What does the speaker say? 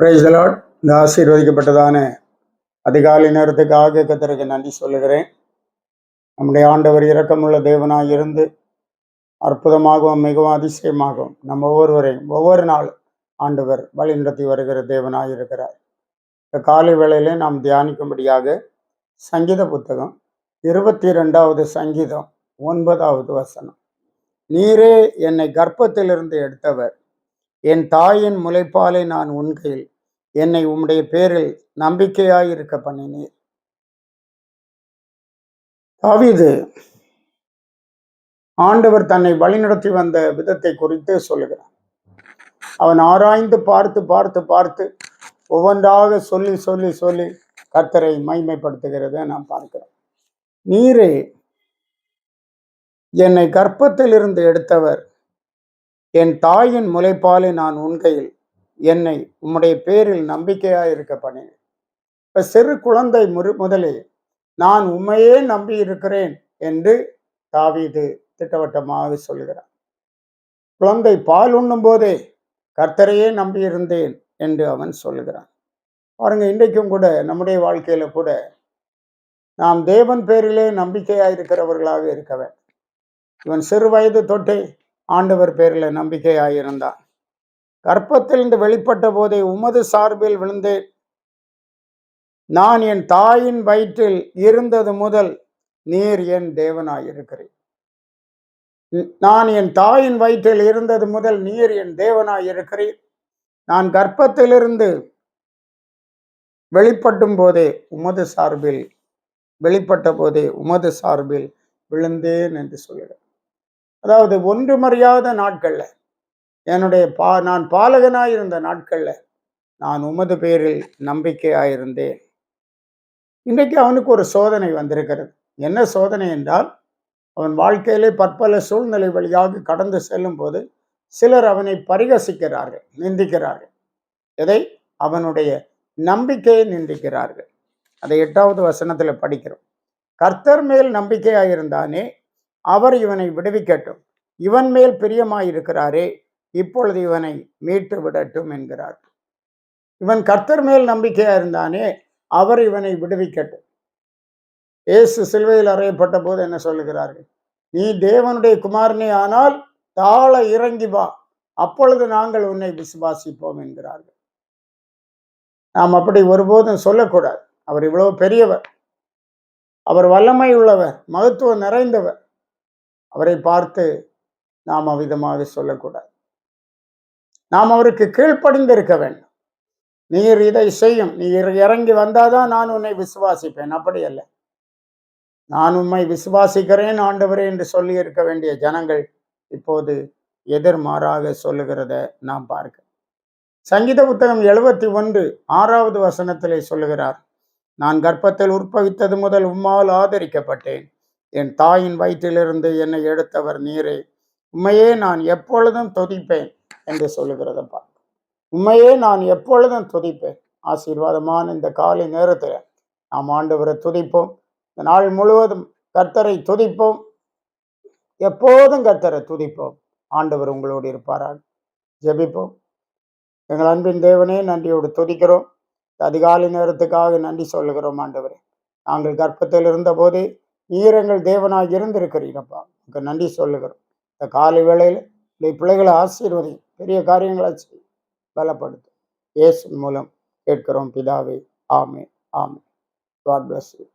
பிரைஸ்லாட் இந்த ஆசீர்வதிக்கப்பட்டதான அதிகாலை நேரத்துக்காக கத்தருக்கு நன்றி சொல்லுகிறேன். நம்முடைய ஆண்டவர் இரக்கமுள்ள தேவனாக இருந்து அற்புதமாகவும் மிகவும் அதிசயமாகவும் நம்ம ஒவ்வொருவரையும் ஒவ்வொரு நாளும் ஆண்டவர் வழி நடத்தி வருகிற தேவனாக இருக்கிறார் இந்த காலை வேளையிலே நாம் தியானிக்கும்படியாக சங்கீத புத்தகம் இருபத்தி ரெண்டாவது சங்கீதம் ஒன்பதாவது வசனம். நீரே என்னை கர்ப்பத்திலிருந்து எடுத்தவர் என் தாயின் முளைப்பாலை நான் உண்கையில் என்னை உம்முடைய பேரில் நம்பிக்கையாயிருக்க பண்ணினீர். தாவீது ஆண்டவர் தன்னை வழிநடத்தி வந்த விதத்தை குறித்து சொல்லுகிறான் அவன் ஆராய்ந்து பார்த்து பார்த்து பார்த்து ஒவ்வொன்றாக சொல்லி சொல்லி சொல்லி கர்த்தரை மைமைப்படுத்துகிறத நாம் பார்க்கிறோம். நீரே என்னை கர்ப்பத்திலிருந்து எடுத்தவர் என் தாயின் முளைப்பாலை நான் உண்கையில் என்னை உம்முடைய பேரில் நம்பிக்கையாக இருக்க பண்ணினேன். இப்போ சிறு குழந்தை முரு முதலில் நான் உண்மையே நம்பி இருக்கிறேன் என்று தாவீது திட்டவட்டமாக சொல்கிறார் குழந்தை பால் உண்ணும் போதே கர்த்தரையே நம்பியிருந்தேன் என்று அவன் சொல்லுகிறான். பாருங்க இன்றைக்கும் கூட நம்முடைய வாழ்க்கையில கூட நாம் தேவன் பேரிலே நம்பிக்கையாக இருக்கிறவர்களாக இருக்க வேண்டும். இவன் சிறு வயது தொட்டே ஆண்டவர் பேரில் நம்பிக்கையாக இருந்தான் கர்ப்பத்திலிருந்து வெளிப்பட்ட போதே உமது சார்பில் விழுந்தேன். நான் என் தாயின் வயிற்றில் இருந்தது முதல் நீர் என் தேவனாயிருக்கிறேன். நான் என் தாயின் வயிற்றில் இருந்தது முதல் நீர் என் தேவனாயிருக்கிறேன். நான் கர்ப்பத்திலிருந்து வெளிப்பட்டும் போதே உமது சார்பில் வெளிப்பட்ட போதே உமது சார்பில் விழுந்தேன் என்று சொல்லுகிறேன் அதாவது ஒன்றுமறியாத நாட்கள்ல என்னுடைய பா நான் பாலகனாய் இருந்த நாட்களில் நான் உமது பேரில் நம்பிக்கையாயிருந்தேன். இன்றைக்கு அவனுக்கு ஒரு சோதனை வந்திருக்கிறது. என்ன சோதனை என்றால் அவன் வாழ்க்கையிலே பற்பல சூழ்நிலை வழியாக கடந்து செல்லும் போது சிலர் அவனை பரிகசிக்கிறார்கள் நிந்திக்கிறார்கள். எதை? அவனுடைய நம்பிக்கையை நிந்திக்கிறார்கள். அதை எட்டாவது வசனத்தில் படிக்கிறோம். கர்த்தர் மேல் நம்பிக்கையாயிருந்தானே அவர் இவனை விடுவிக்கட்டும். இவன் மேல் பிரியமாயிருக்கிறாரே இப்பொழுது இவனை மீட்டு விடட்டும் என்கிறார். இவன் கர்த்தர் மேல் நம்பிக்கையா இருந்தானே அவர் இவனை விடுவிக்கட்டும். இயேசு சிலுவையில் அறையப்பட்ட போது என்ன சொல்லுகிறார்கள்? நீ தேவனுடைய குமாரனே ஆனால் தாழ இறங்கி வா அப்பொழுது நாங்கள் உன்னை விசுவாசிப்போம் என்கிறார்கள். நாம் அப்படி ஒருபோதும் சொல்லக்கூடாது. அவர் இவ்வளவு பெரியவர். அவர் வல்லமை உள்ளவர் மகத்துவம் நிறைந்தவர். அவரை பார்த்து நாம் அவ்விதமாக சொல்லக்கூடாது. நாம் அவருக்கு கீழ்ப்படிந்திருக்க வேண்டும். நீர் இதை செய்யும். நீர் இறங்கி வந்தாதான் நான் உன்னை விசுவாசிப்பேன். அப்படி அல்ல. நான் உண்மை விசுவாசிக்கிறேன் ஆண்டவரே என்று சொல்லி இருக்க வேண்டிய ஜனங்கள் இப்போது எதிர்மாறாக சொல்லுகிறத நாம் பார்க்க. சங்கீத புத்தகம் எழுபத்தி ஒன்று ஆறாவது வசனத்திலே சொல்லுகிறார் நான் கர்ப்பத்தில் உற்பவித்தது முதல் உம்மால் ஆதரிக்கப்பட்டேன். என் தாயின் வயிற்றிலிருந்து என்னை எடுத்தவர் நீரே. உண்மையே நான் எப்பொழுதும் தொதிப்பேன். என்று சொல்லுகிறதப்பா உண்மையே நான் எப்பொழுதும் துதிப்பேன். ஆசீர்வாதமான இந்த காலை நேரத்தில் நாம் ஆண்டவரை துதிப்போம். இந்த நாள் முழுவதும் கர்த்தரை துதிப்போம். எப்போதும் கர்த்தரை துதிப்போம். ஆண்டவர் உங்களோடு இருப்பாராக. ஜெபிப்போம். எங்கள் அன்பின் தேவனே நன்றியோடு துதிக்கிறோம். அதிகாலை நேரத்துக்காக நன்றி சொல்லுகிறோம் ஆண்டவரே. நாங்கள் கர்ப்பத்தில் இருந்தபோது நீர் எங்கள் தேவனாக இருந்திருக்கிறீரப்பா உங்களுக்கு நன்றி சொல்லுகிறோம். இந்த காலை வேளையில் உடைய பிள்ளைகளை ஆசீர்வதி பெரிய காரியங்களை செய் பலப்படுத்தும் இயேசு மூலம் கேட்கிறோம் பிதாவே ஆமே ஆமே காட் பிளஸ் யூ